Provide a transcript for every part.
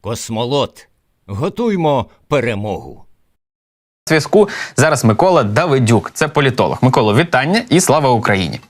Космолот. Готуймо перемогу. зв'язку зараз Микола Давидюк. Це політолог. Микола, вітання і слава Україні.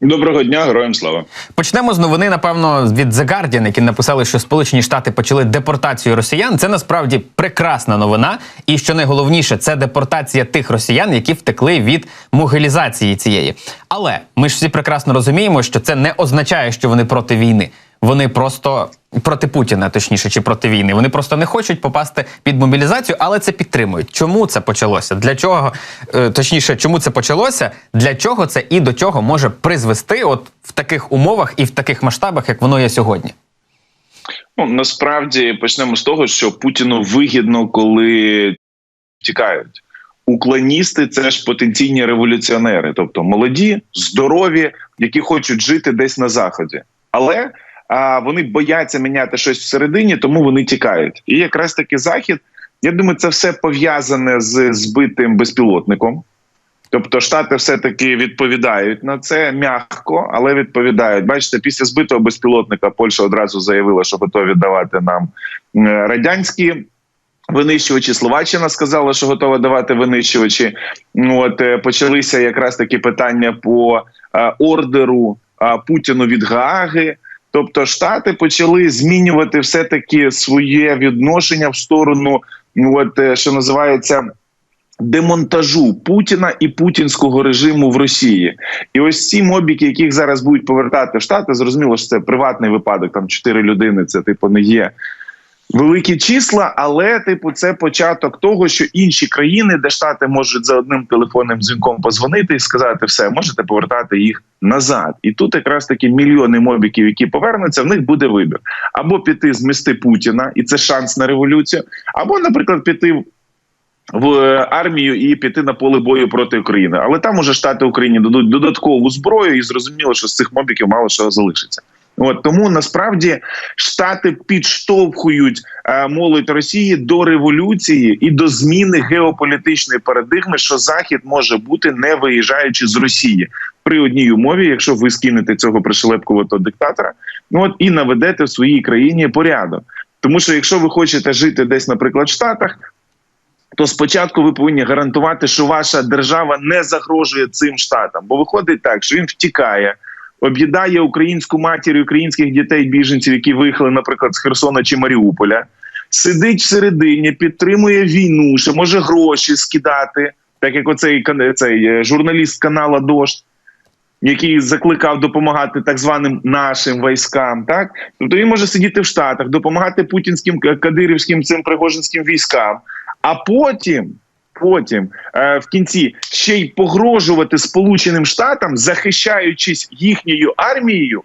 Доброго дня, героям слава. Почнемо з новини, напевно, від The Guardian, які написали, що Сполучені Штати почали депортацію росіян. Це насправді прекрасна новина. І що найголовніше, це депортація тих росіян, які втекли від могилізації цієї. Але ми ж всі прекрасно розуміємо, що це не означає, що вони проти війни. Вони просто проти Путіна, точніше, чи проти війни. Вони просто не хочуть попасти під мобілізацію, але це підтримують. Чому це почалося? Для чого е, точніше, чому це почалося? Для чого це і до чого може призвести, от в таких умовах і в таких масштабах, як воно є сьогодні? Ну насправді почнемо з того, що Путіну вигідно, коли тікають. Уклоністи це ж потенційні революціонери, тобто молоді, здорові, які хочуть жити десь на заході, але а, вони бояться міняти щось всередині, тому вони тікають. І якраз таки захід. Я думаю, це все пов'язане з збитим безпілотником. Тобто Штати все-таки відповідають на це м'яко, але відповідають. Бачите, після збитого безпілотника Польща одразу заявила, що готові давати нам радянські винищувачі. Словаччина сказала, що готова давати винищувачі. Ну, От е, почалися якраз такі питання по е, ордеру Путіну від Гааги. Тобто Штати почали змінювати все таки своє відношення в сторону, ну от е, що називається демонтажу Путіна і путінського режиму в Росії. І ось ці мобіки, яких зараз будуть повертати в Штати, зрозуміло, що це приватний випадок. Там чотири людини. Це типу не є. Великі числа, але типу, це початок того, що інші країни, де штати можуть за одним телефонним дзвінком позвонити і сказати, все можете повертати їх назад. І тут якраз таки мільйони мобіків, які повернуться, в них буде вибір або піти змести Путіна, і це шанс на революцію, або, наприклад, піти в е, армію і піти на поле бою проти України. Але там уже штати Україні дадуть додаткову зброю, і зрозуміло, що з цих мобіків мало що залишиться. От тому насправді штати підштовхують е, молодь Росії до революції і до зміни геополітичної парадигми, що Захід може бути не виїжджаючи з Росії при одній умові, якщо ви скинете цього пришелепкуватого диктатора, ну от і наведете в своїй країні порядок. Тому що якщо ви хочете жити десь, наприклад, в Штатах. То спочатку ви повинні гарантувати, що ваша держава не загрожує цим штатам, бо виходить так, що він втікає, об'їдає українську матір і українських дітей біженців, які виїхали, наприклад, з Херсона чи Маріуполя, сидить всередині, підтримує війну, ще може гроші скидати, так як оцей цей е, журналіст канала Дождь. Який закликав допомагати так званим нашим військам, так тобто він може сидіти в Штатах, допомагати путінським кадирівським цим пригожинським військам, а потім, потім е, в кінці ще й погрожувати Сполученим Штатам, захищаючись їхньою армією.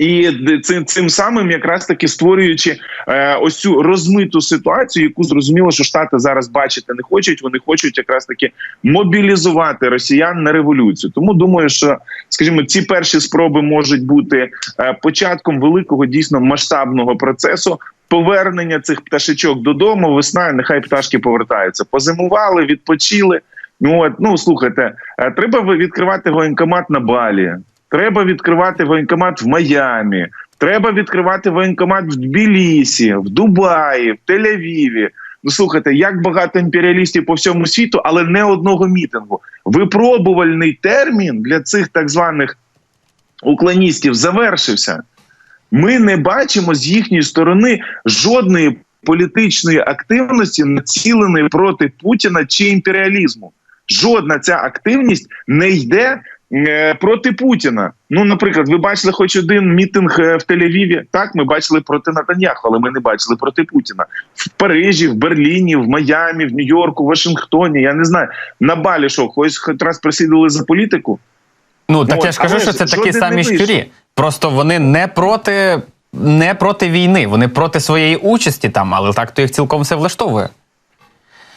І цим, цим самим якраз таки створюючи е, ось цю розмиту ситуацію, яку зрозуміло, що штати зараз бачити не хочуть. Вони хочуть якраз таки мобілізувати росіян на революцію. Тому думаю, що скажімо, ці перші спроби можуть бути е, початком великого дійсно масштабного процесу. Повернення цих пташечок додому, весна, нехай пташки повертаються. Позимували, відпочили. Ну от ну слухайте, е, треба відкривати воєнкомат на Балі. Треба відкривати воєнкомат в Майамі. Треба відкривати воєнкомат в Тбілісі, в Дубаї, в Тель-Авіві. Ну слухайте, як багато імперіалістів по всьому світу, але не одного мітингу. Випробувальний термін для цих так званих уклоністів завершився. Ми не бачимо з їхньої сторони жодної політичної активності, націленої проти Путіна чи імперіалізму. Жодна ця активність не йде проти Путіна. Ну, наприклад, ви бачили хоч один мітинг е, в Тель-Авіві? Так, ми бачили проти Натаньяху, але ми не бачили проти Путіна в Парижі, в Берліні, в Майамі, в Нью-Йорку, в Вашингтоні. Я не знаю. На Балі що, хоч раз присідали за політику? Ну так от, я ж кажу, що це такі самі щурі. Просто вони не проти, не проти війни, вони проти своєї участі там, але так то їх цілком все влаштовує.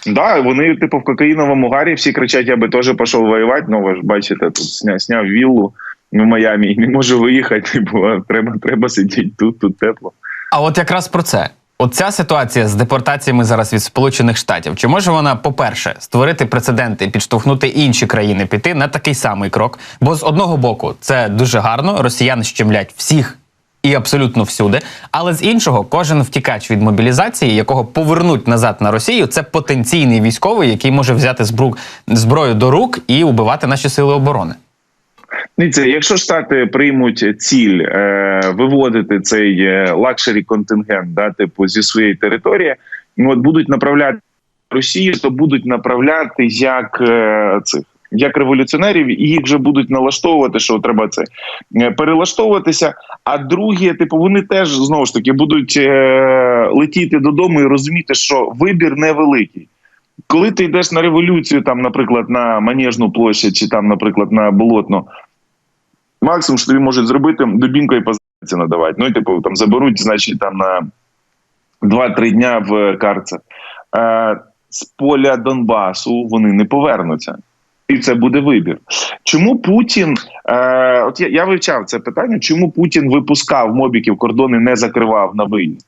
Да, вони, типу, в кокаїновому гарі всі кричать, я би теж пішов воювати. Ну, ви ж бачите, тут сня, сняв віллу в Майамі і не можу виїхати. Типу, треба, треба сидіти тут, тут тепло. А от якраз про це. Оця ситуація з депортаціями зараз від Сполучених Штатів. Чи може вона, по-перше, створити прецеденти, підштовхнути інші країни піти на такий самий крок? Бо з одного боку це дуже гарно, росіяни щемлять всіх і абсолютно всюди. Але з іншого, кожен втікач від мобілізації, якого повернуть назад на Росію, це потенційний військовий, який може взяти збру- зброю до рук і убивати наші сили оборони. Дивіться, якщо штати приймуть ціль е, виводити цей е, лакшері контингент, да, типу зі своєї території, ну от будуть направляти Росію, то будуть направляти як е, цих. Як революціонерів, і їх вже будуть налаштовувати, що треба це е, перелаштовуватися. А другі, типу, вони теж знову ж таки будуть е, летіти додому і розуміти, що вибір невеликий. Коли ти йдеш на революцію, там, наприклад, на Манежну площадь, чи там, наприклад, на Болотну, максимум, що тобі можуть зробити, дубінкою по з**ці надавати. Ну і типу там заберуть, значить, там на 2-3 дня в карцер. Е, з поля Донбасу вони не повернуться. І це буде вибір. Чому Путін? Е, от я, я вивчав це питання, чому Путін випускав мобіків, кордони не закривав на виїзд?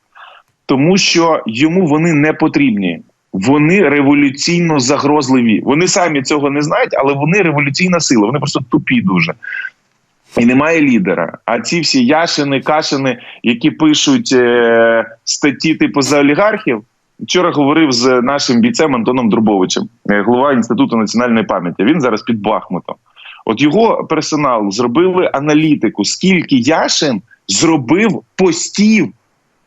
Тому що йому вони не потрібні. Вони революційно загрозливі. Вони самі цього не знають, але вони революційна сила. Вони просто тупі дуже. І немає лідера. А ці всі яшини, кашини, які пишуть е, статті типу за олігархів. Вчора говорив з нашим бійцем Антоном Друбовичем, е, голова інституту національної пам'яті. Він зараз під Бахмутом. От його персонал зробили аналітику, скільки Яшин зробив постів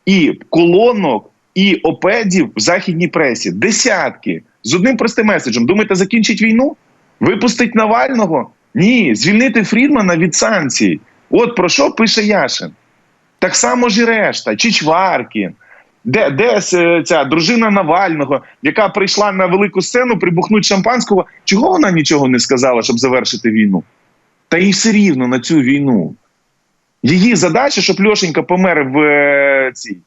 і колонок, і опедів в західній пресі. Десятки з одним простим меседжем. Думаєте, закінчить війну? Випустить Навального? Ні, звільнити Фрідмана від санкцій. От про що пише Яшин. Так само ж і решта, Чичваркін. Де, де ця дружина Навального, яка прийшла на велику сцену прибухнуть шампанського? Чого вона нічого не сказала, щоб завершити війну? Та їй все рівно на цю війну. Її задача, щоб Льошенька помер в е, цій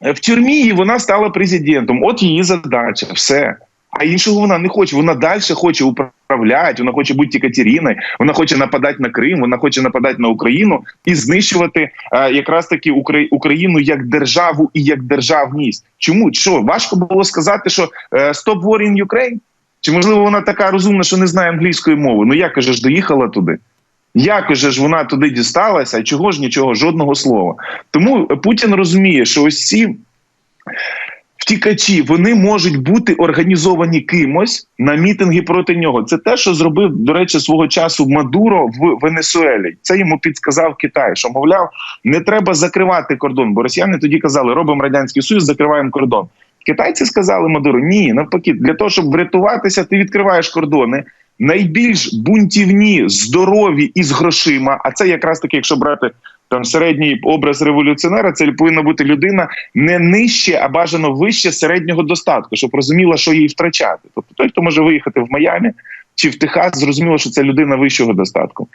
в тюрмі, і вона стала президентом. От її задача, все. А іншого вона не хоче. Вона далі хоче управляти, вона хоче бути Катериною, вона хоче нападати на Крим, вона хоче нападати на Україну і знищувати е, якраз таки Укра- Україну як державу і як державність. Чому? Що важко було сказати, що е, «Stop war in Ukraine»? Чи можливо вона така розумна, що не знає англійської мови? Ну як же ж доїхала туди? Як же ж вона туди дісталася? Чого ж нічого, жодного слова? Тому Путін розуміє, що ось ці втікачі вони можуть бути організовані кимось на мітинги проти нього. Це те, що зробив, до речі, свого часу Мадуро в Венесуелі. Це йому підсказав Китай, що мовляв, не треба закривати кордон, бо росіяни тоді казали, робимо радянський союз, закриваємо кордон. Китайці сказали Мадуру, ні, навпаки, для того, щоб врятуватися, ти відкриваєш кордони. Найбільш бунтівні, здорові і з грошима. А це якраз таки, якщо брати там середній образ революціонера, це повинна бути людина не нижче, а бажано вище середнього достатку, щоб розуміла, що їй втрачати. Тобто той, хто може виїхати в Майамі чи в Техас, зрозуміло, що це людина вищого достатку.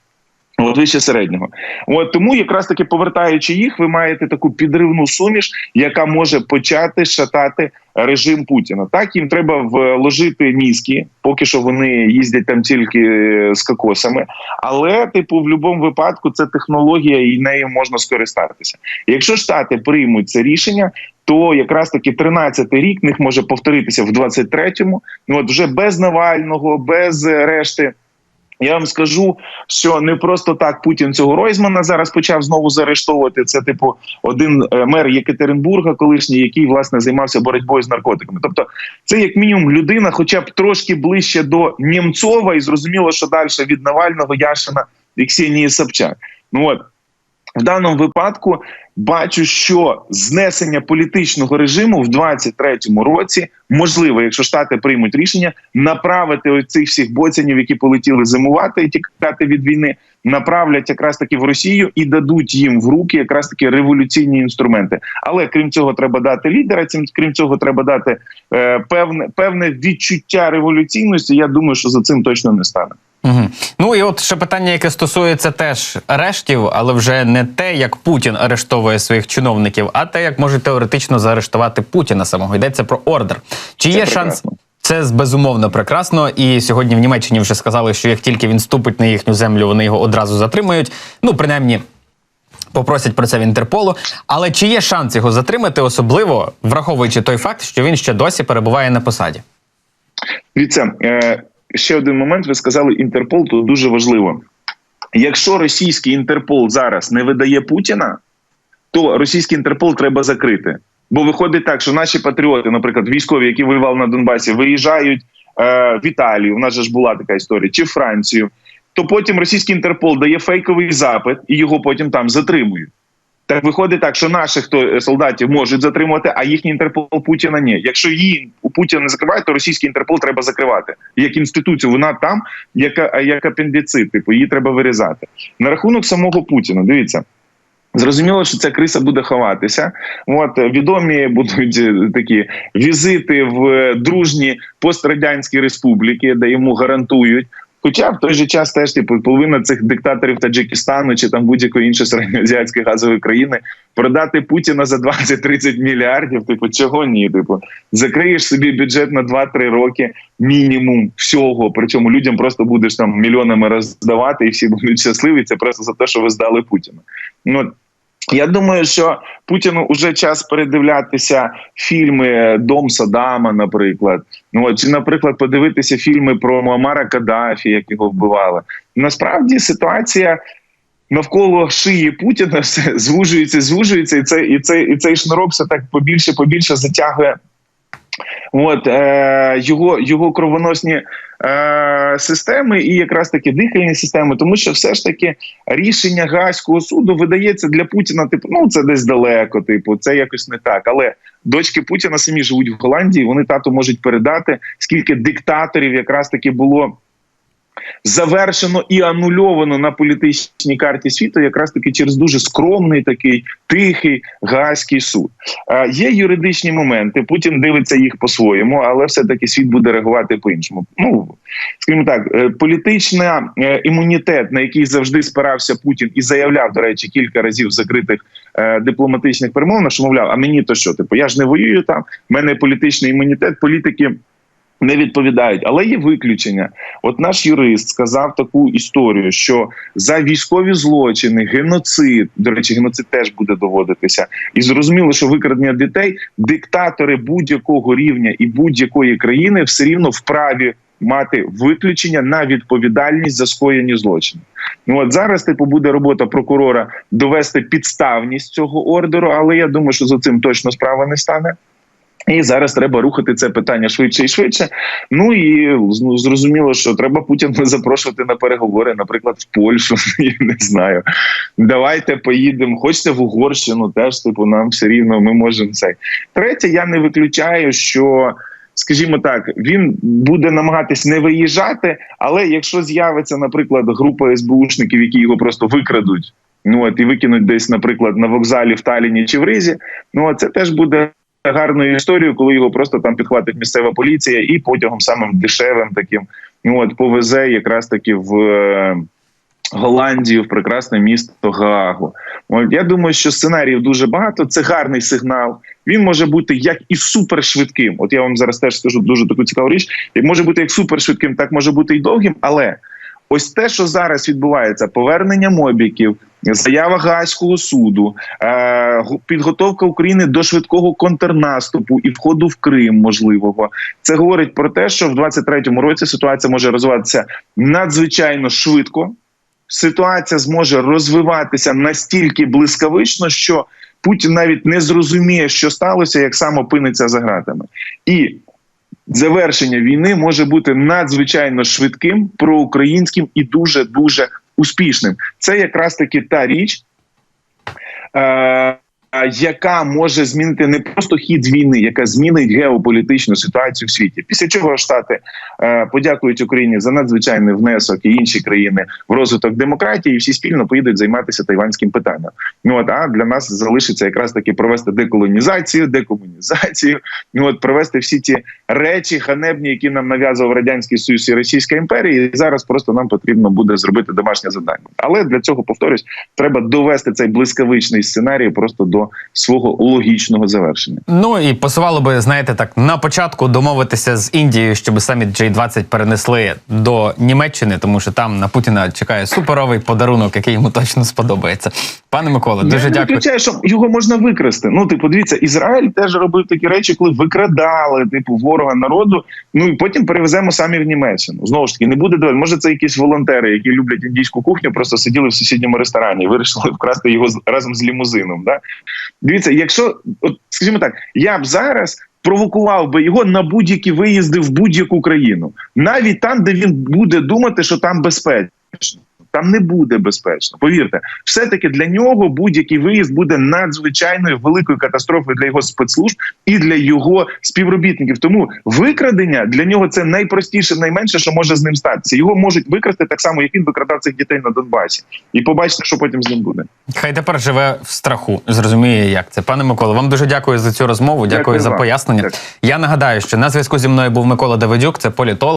От вище середнього. От тому, якраз таки повертаючи їх, ви маєте таку підривну суміш, яка може почати шатати режим Путіна. Так їм треба вложити мізки, поки що вони їздять там тільки е, з кокосами. Але, типу, в будь-якому випадку це технологія, і нею можна скористатися. Якщо штати приймуть це рішення, то якраз таки 13-й рік них може повторитися в 23-му. Ну от вже без Навального, без е, решти. Я вам скажу, що не просто так Путін цього Ройзмана зараз почав знову заарештовувати. Це, типу, один е, мер Єкатеринбурга, колишній, який власне займався боротьбою з наркотиками. Тобто, це як мінімум людина, хоча б трошки ближче до Німцова, і зрозуміло, що далі від Навального Яшина і Ксенії Собчак. Ну от в даному випадку бачу, що знесення політичного режиму в 23-му році можливо, якщо штати приймуть рішення, направити оцих всіх боцянів, які полетіли зимувати і тікати від війни, направлять якраз таки в Росію і дадуть їм в руки якраз таки революційні інструменти. Але крім цього, треба дати лідера. Цим крім цього, треба дати е, певне певне відчуття революційності. Я думаю, що за цим точно не стане. Угу. Ну і от ще питання, яке стосується теж арештів, але вже не те, як Путін арештовує своїх чиновників, а те, як може теоретично заарештувати Путіна самого. Йдеться про ордер. Чи Це є прекрасно. шанс? Це безумовно прекрасно. І сьогодні в Німеччині вже сказали, що як тільки він ступить на їхню землю, вони його одразу затримають. Ну, принаймні. Попросять про це в Інтерполу, але чи є шанс його затримати, особливо враховуючи той факт, що він ще досі перебуває на посаді? Дивіться, е, ще один момент. Ви сказали Інтерпол, тут дуже важливо. Якщо російський Інтерпол зараз не видає Путіна, то російський інтерпол треба закрити. Бо виходить так, що наші патріоти, наприклад, військові, які воювали на Донбасі, виїжджають е, в Італію. У нас же ж була така історія, чи Францію. То потім російський інтерпол дає фейковий запит і його потім там затримують. Так виходить так, що наших то е, солдатів можуть затримувати, а їхній інтерпол Путіна ні. Якщо її у Путіна не закривають, то російський інтерпол треба закривати як інституцію. Вона там, як, як апендицит, типу її треба вирізати. На рахунок самого Путіна, дивіться. Зрозуміло, що ця криса буде ховатися. От е, відомі будуть е, такі візити в дружні пострадянські республіки, де йому гарантують. Хоча в той же час теж типу половина цих диктаторів Таджикистану чи там будь-якої іншої середньоазіатської газової країни продати Путіна за 20-30 мільярдів. Типу, чого ні? Типу, закриєш собі бюджет на 2-3 роки мінімум всього. Причому людям просто будеш там мільйонами роздавати, і всі будуть щасливі. Це просто за те, що ви здали Путіна. Ну я думаю, що Путіну вже час передивлятися фільми Дом Садама, наприклад. Ну чи, наприклад, подивитися фільми про Муамара Каддафі, як його вбивали. Насправді ситуація. Навколо шиї Путіна все звужується, звужується, і це і це і цей шнурок все так побільше, побільше затягує. От е, його його кровоносні е, системи і якраз таки дихальні системи, тому що все ж таки рішення Гаазького суду видається для Путіна. Типу, ну це десь далеко, типу, це якось не так. Але дочки Путіна самі живуть в Голландії. Вони тату можуть передати, скільки диктаторів якраз таки було. Завершено і анульовано на політичній карті світу, якраз таки через дуже скромний, такий тихий гаазький суд. Е, є юридичні моменти. Путін дивиться їх по-своєму, але все-таки світ буде реагувати по-іншому. Ну скажімо так, е, політична е, імунітет, на який завжди спирався Путін, і заявляв, до речі, кілька разів закритих е, дипломатичних перемовинах, що мовляв, а мені то що? Типу, я ж не воюю там. в мене політичний імунітет, політики. Не відповідають, але є виключення. От наш юрист сказав таку історію, що за військові злочини, геноцид, до речі, геноцид теж буде доводитися, і зрозуміло, що викрадення дітей диктатори будь-якого рівня і будь-якої країни все рівно вправі мати виключення на відповідальність за скоєні злочини. Ну от зараз типу буде робота прокурора довести підставність цього ордеру, але я думаю, що за цим точно справа не стане. І зараз треба рухати це питання швидше і швидше. Ну і ну, зрозуміло, що треба Путіна запрошувати на переговори, наприклад, в Польщу. Я не знаю. Давайте поїдемо. Хочете в Угорщину, теж типу нам все рівно. Ми можемо це. Третє, я не виключаю, що. Скажімо так, він буде намагатись не виїжджати, але якщо з'явиться, наприклад, група СБУшників, які його просто викрадуть, ну от і викинуть десь, наприклад, на вокзалі в Таліні чи в Ризі, ну це теж буде гарною історією, коли його просто там підхватить місцева поліція і потягом самим дешевим таким ну от повезе якраз таки в е, Голландію, в прекрасне місто Гаагу. Я думаю, що сценаріїв дуже багато. Це гарний сигнал. Він може бути як і супершвидким. От я вам зараз теж скажу дуже таку цікаву річ. Як може бути як супершвидким, так може бути і довгим, але. Ось те, що зараз відбувається, повернення мобіків, заява Гаазького суду, е, підготовка України до швидкого контрнаступу і входу в Крим можливого. Це говорить про те, що в 23-му році ситуація може розвиватися надзвичайно швидко. Ситуація зможе розвиватися настільки блискавично, що Путін навіть не зрозуміє, що сталося, як сам опиниться за ґратами. І завершення війни може бути надзвичайно швидким, проукраїнським і дуже дуже успішним. Це якраз таки та річ. Е- яка може змінити не просто хід війни, яка змінить геополітичну ситуацію в світі, після чого штати е, подякують Україні за надзвичайний внесок і інші країни в розвиток демократії, і всі спільно поїдуть займатися тайванським питанням. Ну от а для нас залишиться якраз таки провести деколонізацію, декомунізацію. Ну от провести всі ті речі ганебні, які нам нав'язував радянський союз і Російська імперія. І зараз просто нам потрібно буде зробити домашнє завдання. Але для цього повторюсь, треба довести цей блискавичний сценарій просто до свого логічного завершення. Ну і посувало би, знаєте, так на початку домовитися з Індією, щоб саміт G20 перенесли до Німеччини, тому що там на Путіна чекає суперовий подарунок, який йому точно сподобається. Пане Микола, дуже Я дякую. виключаю, що його можна викрасти. Ну, типу, дивіться, Ізраїль теж робив такі речі, коли викрадали типу ворога народу. Ну і потім перевеземо самі в Німеччину. Знову ж таки, не буде доведено. Може, це якісь волонтери, які люблять індійську кухню, просто сиділи в сусідньому ресторані і вирішили вкрасти його разом з лімузином. Да? Дивіться, якщо от скажімо так, я б зараз. Провокував би його на будь-які виїзди в будь-яку країну, навіть там, де він буде думати, що там безпечно. Там не буде безпечно. Повірте, все-таки для нього будь-який виїзд буде надзвичайною великою катастрофою для його спецслужб і для його співробітників. Тому викрадення для нього це найпростіше, найменше, що може з ним статися. Його можуть викрасти так само, як він викрадав цих дітей на Донбасі, і побачите, що потім з ним буде. Хай тепер живе в страху. Зрозуміє, як це. Пане Миколо, вам дуже дякую за цю розмову. Дякую, Дякую за вам. пояснення. Дякую. Я нагадаю, що на зв'язку зі мною був Микола Давидюк, це політолог.